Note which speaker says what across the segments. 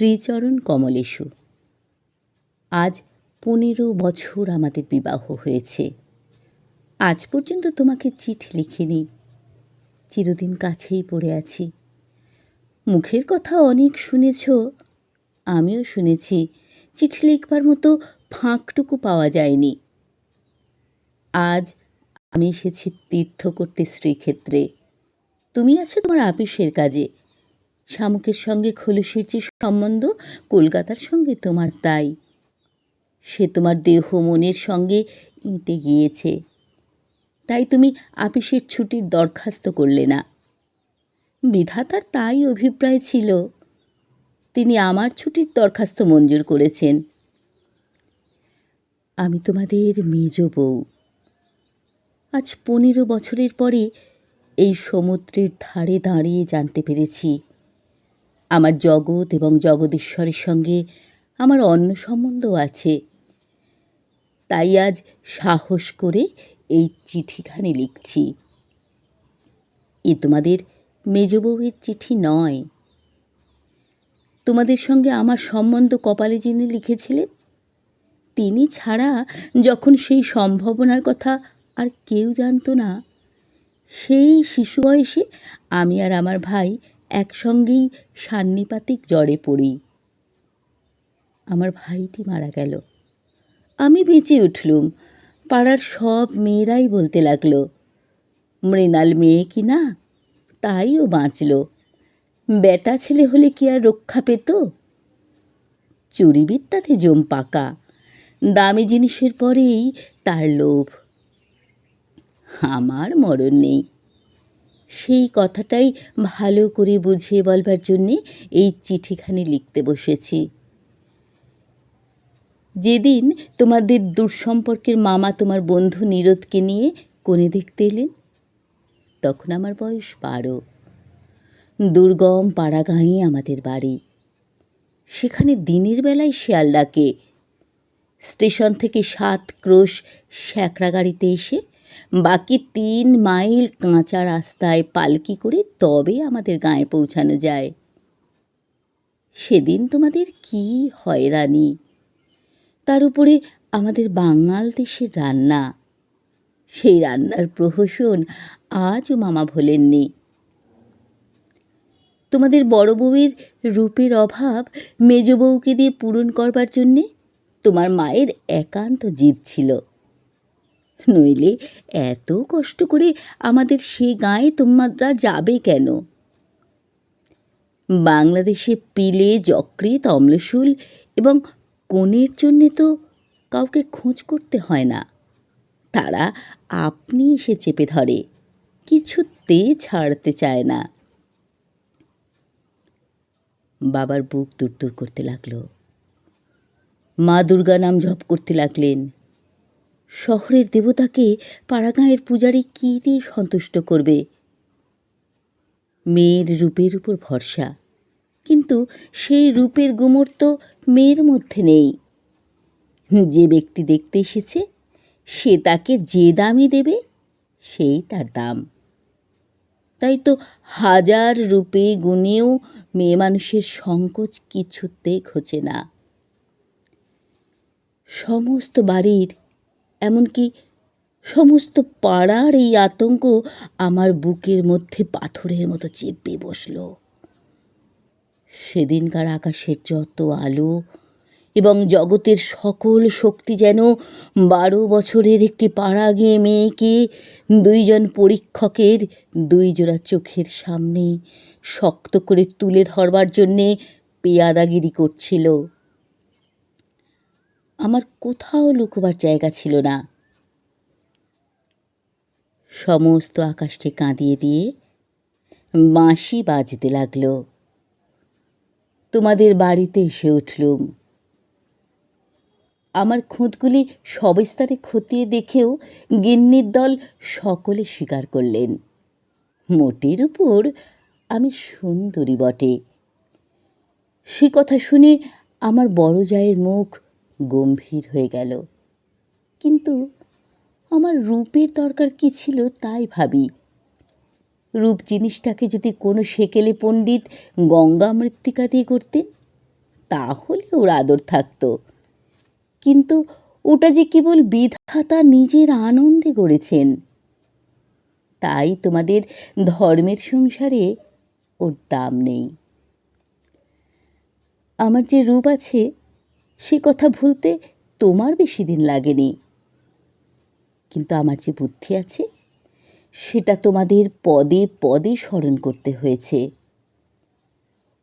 Speaker 1: শ্রীচরণ কমলেশু। আজ পনেরো বছর আমাদের বিবাহ হয়েছে। আজ পর্যন্ত তোমাকে চিঠি লিখিনি। চিরদিন কাছেই পড়ে আছি। মুখের কথা অনেক শুনেছ, আমিও শুনেছি। চিঠি লিখবার মতো ফাঁকটুকু পাওয়া যায়নি। আজ আমি এসেছি তীর্থ করতে শ্রীক্ষেত্রে। তুমি আছো তোমার আপিসের কাজে। শামুকের সঙ্গে খলুসির যে সম্বন্ধ, কলকাতার সঙ্গে তোমার তাই। সে তোমার দেহ মনের সঙ্গে ইঁটে গিয়েছে। তাই তুমি আপিসের ছুটির দরখাস্ত করলে না। বিধাতার তাই অভিপ্রায় ছিল, তিনি আমার ছুটির দরখাস্ত মঞ্জুর করেছেন। আমি তোমাদের মেজ বউ। আজ পনেরো বছরের পরে এই সমুদ্রের ধারে দাঁড়িয়ে জানতে পেরেছি। আমার জগৎ এবং জগদীশ্বরের সঙ্গে আমার অন্য সম্বন্ধও আছে। তাই আজ সাহস করে এই চিঠিখানি লিখছি। এ তোমাদের মেজ বউয়ের চিঠি নয়। তোমাদের সঙ্গে আমার সম্বন্ধ কপালে যিনি লিখেছিলেন, তিনি ছাড়া যখন সেই সম্ভাবনার কথা আর কেউ জানতো না, সেই শিশু বয়সে আমি আর আমার ভাই একসঙ্গেই সান্নিপাতিক জ্বরে পড়ি। আমার ভাইটি মারা গেল। আমি বেঁচে উঠলুম। পাড়ার সব মেয়েরাই বলতে লাগল, মৃণাল মেয়ে কি না? তাই ও বাঁচল। বেটা ছেলে হলে কি আর রক্ষা পেত? চুরিবিদ্যাতে জম পাকা। দামি জিনিসের পরেই তার লোভ। আমার মরণ নেই। সেই কথাটাই ভালো করে বুঝিয়ে বলবার জন্যে এই চিঠিখানি লিখতে বসেছি। যেদিন তোমাদের দুঃসম্পর্কের মামা তোমার বন্ধু নীরদকে নিয়ে কোণে দেখতে এলেন, তখন আমার বয়স বারো। দুর্গম পাড়াগাঁয়ে আমাদের বাড়ি। সেখানে দিনের বেলায় শেয়াল ডাকে স্টেশন থেকে সাত ক্রোশ শ্যাকরা গাড়িতে এসে বাকি তিন মাইল কাঁচা রাস্তায় পালকি করে তবে আমাদের গায়ে পৌঁছানো যায়। সেদিন তোমাদের কি হয়রানি তার উপরে আমাদের বাঙাল দেশের রান্না। সেই রান্নার প্রহসন আজও মামা ভোলেননি। তোমাদের বড় বউয়ের রূপের অভাব মেজ বউকে দিয়ে পূরণ করবার জন্যে তোমার মায়ের একান্ত জিদ ছিল। নইলে এত কষ্ট করে আমাদের সে গায়ে তোমরা যাবে কেন? বাংলাদেশে পিলে যকৃত অম্লশূল এবং কোণের জন্যে তো কাউকে খোঁজ করতে হয় না। তারা আপনি এসে চেপে ধরে, কিছুতে ছাড়তে চায় না। বাবার বুক দূর করতে লাগল। মা দুর্গা নাম জপ করতে লাগলেন। শহরের দেবতাকে পাড়াগাঁয়ের পূজারী কী দিয়ে সন্তুষ্ট করবে? মেয়ের রূপের উপর ভরসা। কিন্তু সেই রূপের গুমর তো মেয়ের মধ্যে নেই। যে ব্যক্তি দেখতে এসেছে, সে তাকে যে দামই দেবে, সেই তার দাম। তাই তো হাজার রূপে গুণেও মেয়ে মানুষের সংকোচ কিছুতে ঘোচে না। সমস্ত বাড়ির এমনকি সমস্ত পাড়ার এই আতঙ্ক আমার বুকের মধ্যে পাথরের মতো চেপে বসল। সেদিনকার আকাশের যত আলো এবং জগতের সকল শক্তি যেন বারো বছরের একটি পাড়া গিয়ে মেয়েকে, দুইজন পরীক্ষকের দুই জোড়া চোখের সামনে শক্ত করে তুলে ধরবার জন্যে পেয়াদাগিরি করছিল। আমার কোথাও লুকোবার জায়গা ছিল না। সমস্ত আকাশকে কাঁদিয়ে দিয়ে বাঁশি বাজতে লাগল। তোমাদের বাড়িতে এসে উঠলুম। আমার খুঁতগুলি সবিস্তারে খতিয়ে দেখেও গিন্নির দল সকলে স্বীকার করলেন। মোটের উপর আমি সুন্দরী বটে। সে কথা শুনে আমার বড় জায়ের মুখ গম্ভীর হয়ে গেল। কিন্তু আমার রূপের দরকার কি ছিল তাই ভাবি। রূপ জিনিসটাকে যদি কোনো সেকেলে পণ্ডিত গঙ্গা মৃত্তিকা দিয়ে করতেন তাহলে ওর আদর থাকতো। কিন্তু ওটা যে কেবল বিধাতা নিজের আনন্দে গড়েছেন, তাই তোমাদের ধর্মের সংসারে ওর দাম নেই। আমার যে রূপ আছে সে কথা ভুলতে তোমার বেশি দিন লাগেনি। কিন্তু আমার যে বুদ্ধি আছে, সেটা তোমাদের পদে পদে স্মরণ করতে হয়েছে।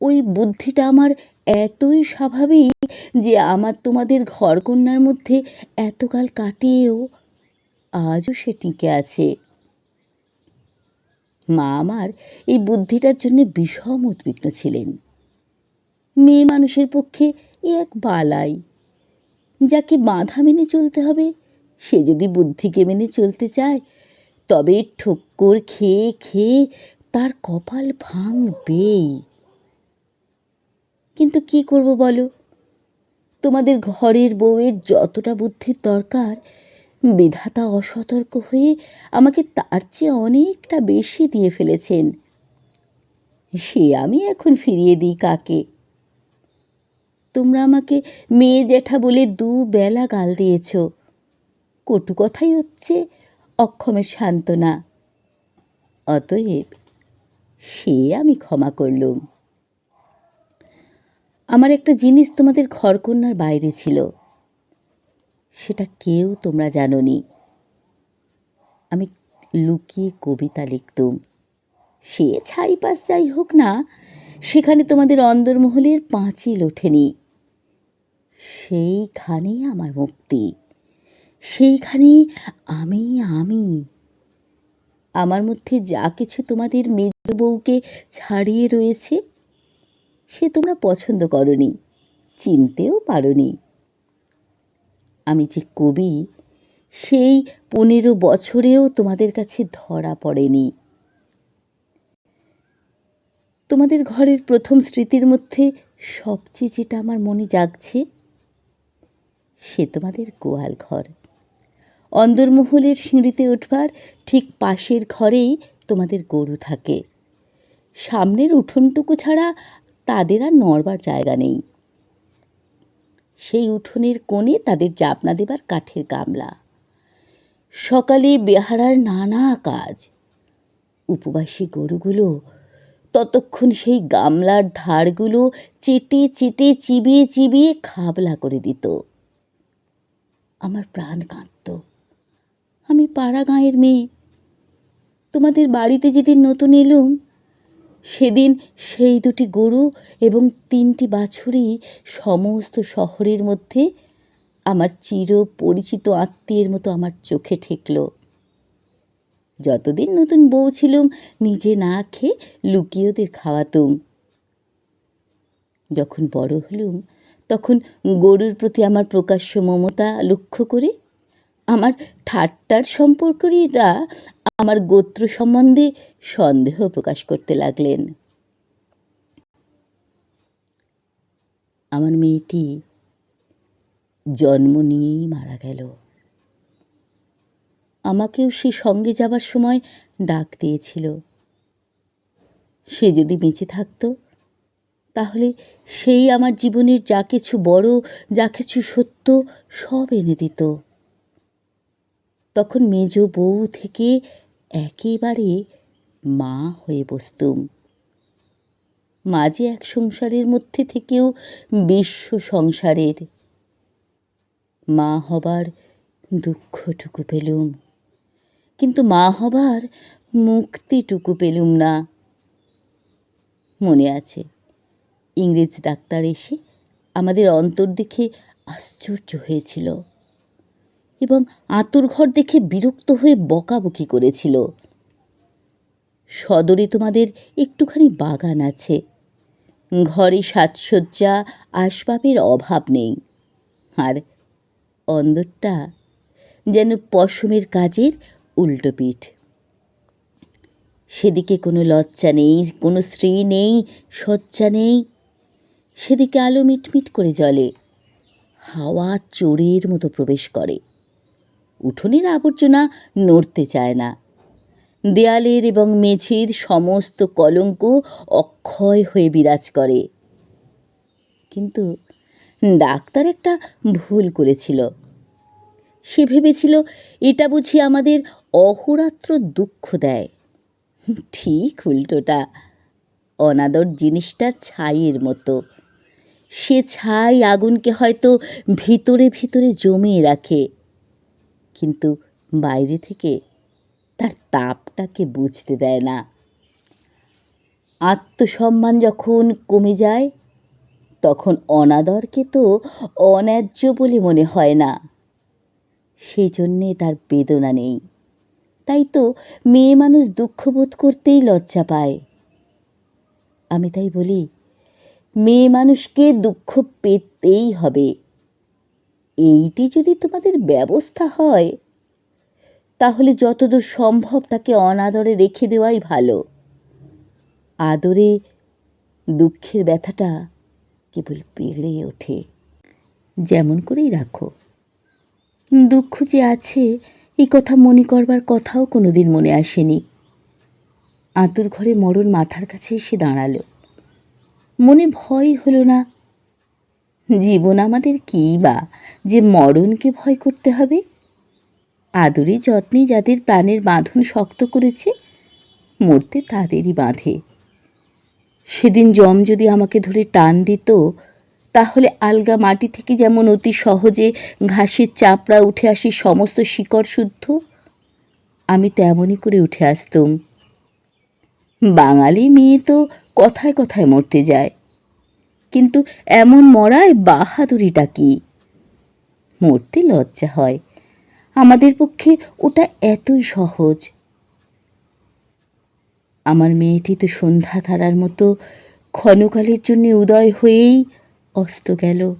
Speaker 1: ওই বুদ্ধিটা আমার এতই স্বাভাবিক যে আমার তোমাদের ঘরকন্যার মধ্যে এতকাল কাটিয়েও আজও সে টিকে আছে। মা আমার এই বুদ্ধিটার জন্য বিষম উদ্বিগ্ন ছিলেন। মেয়ে মানুষের পক্ষে এ এক বালাই। যাকে বাধা মেনে চলতে হবে, সে যদি বুদ্ধিকে মেনে চলতে চায়, তবে ঠক্কর খেয়ে খেয়ে তার কপাল ভাঙবেই। কিন্তু কি করব বলো? তোমাদের ঘরের বউয়ের যতটা বুদ্ধির দরকার, বিধাতা অসতর্ক হয়ে আমাকে তার চেয়ে অনেকটা বেশি দিয়ে ফেলেছেন। সে আমি এখন ফিরিয়ে দিই কাকে? তোমরা আমাকে মেয়ে জ্যাঠা বলে দু বেলা গাল দিয়েছ। কটু কথাই হচ্ছে অক্ষমের সান্ত্বনা। অতএব সে আমি ক্ষমা করলুম। আমার একটা জিনিস তোমাদের ঘরকন্যার বাইরে ছিল। সেটা কেউ তোমরা জানোনি। আমি লুকিয়ে কবিতা লিখতুম। সে ছাইপাস যাই হোক না, সেখানে তোমাদের অন্দরমহলের পাঁচিল ওঠেনি। সেইখানে আমার মুক্তি। সেইখানে আমি আমি। আমার মধ্যে যা কিছু তোমাদের মেজ বউকে ছাড়িয়ে রয়েছে, সে তোমরা পছন্দ করনি, চিনতেও পারোনি। আমি যে কবি, সেই পনেরো বছরেও তোমাদের কাছে ধরা পড়েনি। তোমাদের ঘরের প্রথম স্মৃতির মধ্যে সবচেয়ে যেটা আমার মনে জাগছে সে তোমাদের গোয়াল ঘর। অন্দরমহলের সিঁড়িতে উঠবার ঠিক পাশের ঘরেই তোমাদের গরু থাকে। সামনের উঠোনটুকু ছাড়া তাদের আর নড়বার জায়গা নেই। সেই উঠোনের কোণে তাদের জাপনা দেবার কাঠের গামলা। সকালে বেহারার নানা কাজ। উপবাসী গরুগুলো ততক্ষণ সেই গামলার ধারগুলো চেটে চেটে চিবিয়ে চিবিয়ে খাবলা করে দিত। আমার প্রাণ কাঁদত। আমি পাড়া গাঁয়ের মেয়ে। তোমাদের বাড়িতে যেদিন নতুন এলুম, সেদিন সেই দুটি গরু এবং তিনটি বাছুরই সমস্ত শহরের মধ্যে আমার চির পরিচিত আত্মীয়ের মতো আমার চোখে ঠেকল। যতদিন নতুন বউ ছিলুম, নিজে না খেয়ে লুকিয়ে ওদের খাওয়াতুম। যখন বড় হলুম তখন গরুর প্রতি আমার প্রকাশ্য মমতা লক্ষ্য করে আমার ঠাট্টার সম্পর্কীরা আমার গোত্র সম্বন্ধে সন্দেহ প্রকাশ করতে লাগলেন। আমার মেয়েটি জন্ম নিয়েই মারা গেল। আমাকেও সে সঙ্গে যাবার সময় ডাক দিয়েছিল। সে যদি বেঁচে থাকতো তাহলে সেই আমার জীবনের যা কিছু বড়, যা কিছু সত্য, সব এনে দিত। তখন মেজ বউ থেকে একেবারে মা হয়ে বসতুম। মাঝে এক সংসারের মধ্যে থেকেও বিশ্ব সংসারের মা হবার দুঃখটুকু পেলুম। কিন্তু মা হবার মুক্তিটুকু পেলুম না। মনে আছে ইংরেজ ডাক্তার এসে আমাদের অন্তর দেখে আশ্চর্য হয়েছিল এবং আঁতুর ঘর দেখে বিরক্ত হয়ে বকাবকি করেছিল। সদরে তোমাদের একটুখানি বাগান আছে। ঘরে সাজসজ্জা, আসবাবের অভাব নেই। আর অন্দরটা যেন পশমের কাজের উল্টোপিঠ সেদিকে কোনো লজ্জা নেই, কোনো স্ত্রী নেই সজ্জা নেই। সেদিকে আলো মিটমিট করে জ্বলে হাওয়া চোরের মতো প্রবেশ করে। উঠোনের আবর্জনা নড়তে চায় না। দেয়ালের এবং মেঝের সমস্ত কলঙ্ক অক্ষয় হয়ে বিরাজ করে। কিন্তু ডাক্তার একটা ভুল করেছিল। সে ভেবেছিল, এটা বুঝি আমাদের অহোরাত্র দুঃখ দেয়। ঠিক উল্টোটা। অনাদর জিনিসটা ছাইয়ের মতো। সে ছাই আগুনকে হয়তো ভিতরে ভিতরে জমিয়ে রাখে। কিন্তু বাইরে থেকে তার তাপটাকে বুঝতে দেয় না। আত্মসম্মান যখন কমে যায়, তখন অনাদরকে তো অন্যায্য বলে মনে হয় না। সেই জন্যে তার বেদনা নেই। তাই তো মেয়ে মানুষ দুঃখবোধ করতেই লজ্জা পায়। আমি তাই বলি মেয়ে মানুষকে দুঃখ পেতেই হবে। এইটি যদি তোমাদের ব্যবস্থা হয়, তাহলে যতদূর সম্ভব তাকে অনাদরে রেখে দেওয়াই ভালো। আদরে দুঃখের ব্যথাটা কেবল বেড়ে ওঠে। যেমন করেই রাখো। দুঃখ যে আছে এই কথা মনে করবার কথাও কোনোদিন মনে আসেনি। আতুর ঘরে মরণ মাথার কাছে এসে দাঁড়াল। মনে ভয় হলো না। জীবন আমাদের কী বা যে মরণকে ভয় করতে হবে? আদরে যত্নে যাদের প্রাণের বাঁধন শক্ত করেছে, মরতে তাদেরই বাঁধে। সেদিন জম যদি আমাকে ধরে টান দিত, তাহলে আলগা মাটি থেকে যেমন অতি সহজে ঘাসের চাপড়া উঠে আসি সমস্ত শিকড় শুদ্ধ, আমি তেমনই করে উঠে আসতুম। বাঙালি মেয়ে তো কথায় কথায় মরতে যায়। কিন্তু এমন মরায় বাহাদুরিটা কি? মরতে লজ্জা হয়। আমাদের পক্ষে ওটা এতই সহজ। আমার মেয়েটি তো সন্ধ্যা ধারার মতো ক্ষণকালের জন্য উদয় হয়েই অস্ত গেল।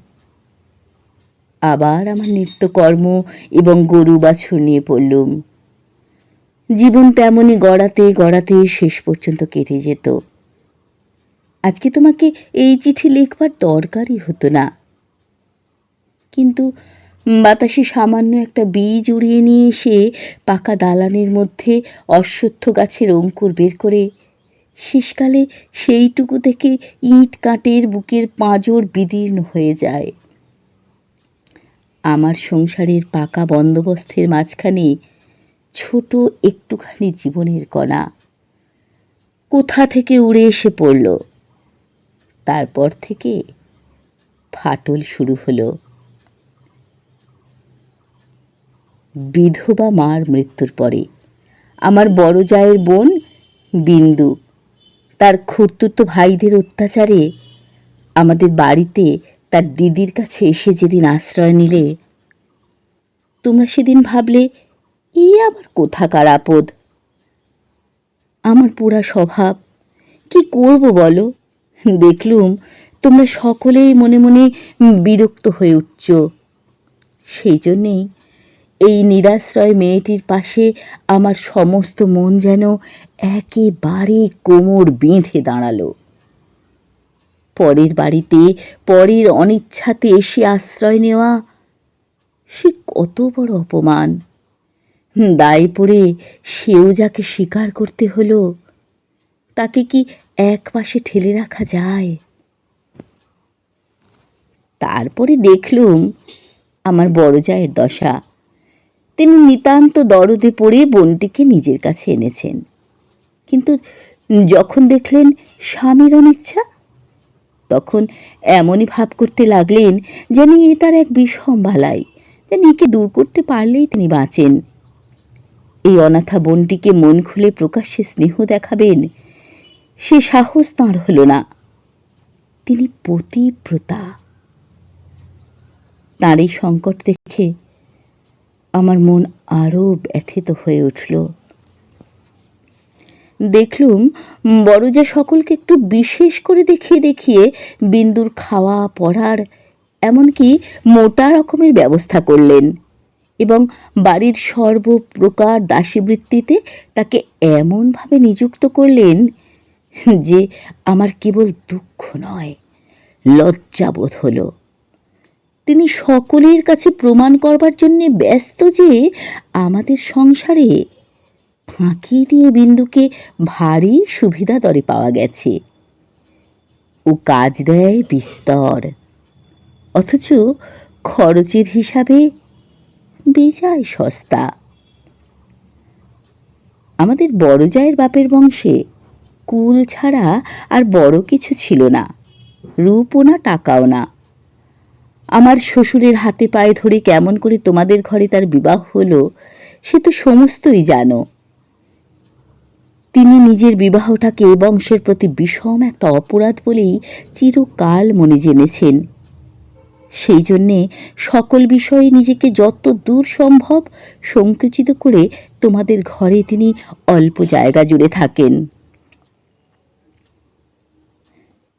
Speaker 1: আবার আমার নিত্যকর্ম এবং গরু বাছুর নিয়ে পড়লুম। জীবন তেমনই গড়াতে গড়াতে শেষ পর্যন্ত কেটে যেত। আজকে তোমাকে এই চিঠি লিখবার দরকারই হতো না। কিন্তু বাতাসে সামান্য একটা বীজ উড়িয়ে নিয়ে এসে পাকা দালানের মধ্যে অশ্বত্থ গাছের অঙ্কুর বের করে শেষকালে সেইটুকু থেকে ইট কাঠের বুকের পাঁজর বিদীর্ণ হয়ে যায়। আমার সংসারের পাকা বন্দোবস্তের মাঝখানে ছোট একটুখানি জীবনের কণা। কোথা থেকে উড়ে এসে পড়ল? তারপর থেকে ফাটল শুরু হলো। বিধবা মার মৃত্যুর পরে আমার বড় জায়ের বোন বিন্দু, তার খুঁড়তুতো ভাইদের অত্যাচারে আমাদের বাড়িতে তার দিদির কাছে এসে যেদিন আশ্রয় নিলে, তোমরা সেদিন ভাবলে এই আবার কোথাকার আপদ? আমার পুরা স্বভাব। কি করব বলো? দেখলুম তোমরা সকলেই মনে মনে বিরক্ত হয়ে উঠছ। সেই জন্যেই এই নিরাশ্রয় মেয়েটির পাশে আমার সমস্ত মন যেন একেবারে কোমর বেঁধে দাঁড়াল। পরের বাড়িতে পরের অনিচ্ছাতে এসে আশ্রয় নেওয়া সে কত বড় অপমান। দায় পড়ে সেও যাকে স্বীকার করতে হলো, তাকে কি এক পাশে ঠেলে রাখা যায়? তারপরে দেখলুম আমার বড় জায়ের দশা। তিনি নিতান্ত দরদে পড়ে বোনটিকে নিজের কাছে এনেছেন। কিন্তু যখন দেখলেন স্বামীর অনিচ্ছা, তখন এমনই ভাব করতে লাগলেন যেন এ তার এক বিষম বালাই যেন একে দূর করতে পারলেই তিনি বাঁচেন। এই অনাথা বোনটিকে মন খুলে প্রকাশ্যে স্নেহ দেখাবেন। সে সাহস তাঁর হলো না। তিনি পতিব্রতা। তাঁর এই সংকট দেখে আমার মন আরও ব্যথিত হয়ে উঠল। দেখলুম বড়জা সকলকে একটু বিশেষ করে দেখিয়ে দেখিয়ে বিন্দুর খাওয়া পড়ার এমনকি মোটা রকমের ব্যবস্থা করলেন। এবং বাড়ির সর্বপ্রকার দাসীবৃত্তিতে তাকে এমনভাবে নিযুক্ত করলেন যে আমার কেবল দুঃখ নয়, লজ্জাবোধ হলো। তিনি সকলের কাছে প্রমাণ করবার জন্য ব্যস্ত যে আমাদের সংসারে ফাঁকি দিয়ে বিন্দুকে ভারী সুবিধা দরে পাওয়া গেছে। ও কাজ দেয় বিস্তর, অথচ খরচের হিসাবে বেজায় সস্তা। আমাদের বড় জায়ের বাপের বংশে কুল ছাড়া আর বড় কিছু ছিল না, রূপও না, টাকাও না। আমার শ্বশুরের হাতে পায়ে ধরে কেমন করে তোমাদের ঘরে তার বিবাহ হলো, সে তো সমস্তই জানো। তিনি নিজের বিবাহটাকে বংশের প্রতি বিষম একটা অপরাধ বলেই চিরকাল মনে জেনেছেন। সেই জন্যে সকল বিষয়ে নিজেকে যত দূর সম্ভব সংকুচিত করে তোমাদের ঘরে তিনি অল্প জায়গা জুড়ে থাকেন।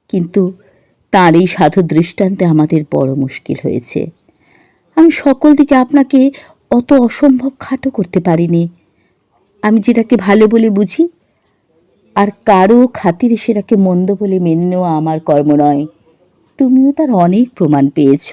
Speaker 1: কিন্তু তার এই সাধু দৃষ্টান্তে আমাদের বড় মুশকিল হয়েছে। আমি সকল দিকে আপনাকে অত অসম্ভব খাটো করতে পারিনি। আমি যেটাকে ভালো বলে বুঝি, আর কারও খাতিরে সেটাকে মন্দ বলে মেনে নেওয়া আমার কর্ম নয়। তুমিও তার অনেক প্রমাণ পেয়েছ।